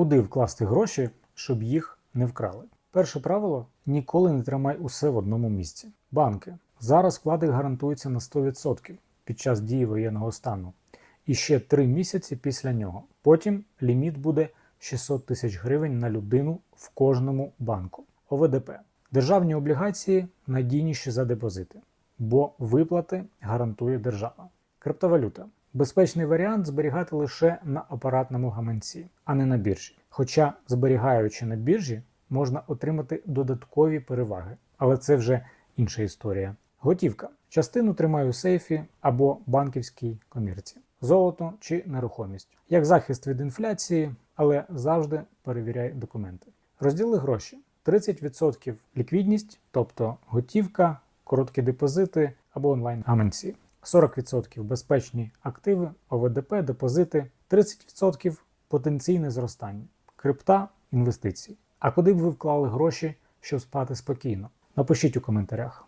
Куди вкласти гроші, щоб їх не вкрали? Перше правило ніколи не тримай усе в одному місці. Банки. Зараз вклади гарантуються на 100% під час дії воєнного стану і ще 3 місяці після нього. Потім ліміт буде 600 тисяч гривень на людину в кожному банку. ОВДП. Державні облігації надійніші за депозити, бо виплати гарантує держава. Криптовалюта. Безпечний варіант зберігати лише на апаратному гаманці, а не на біржі. Хоча, зберігаючи на біржі, можна отримати додаткові переваги, але це вже інша історія. Готівка. Частину тримаю у сейфі або банківській комірці, золото чи нерухомість. Як захист від інфляції, але завжди перевіряй документи. Розділи гроші: 30% ліквідність, тобто готівка, короткі депозити або онлайн гаманці. 40% безпечні активи, ОВДП, депозити, 30% потенційне зростання, крипта, інвестиції. А куди б ви вклали гроші, щоб спати спокійно? Напишіть у коментарях.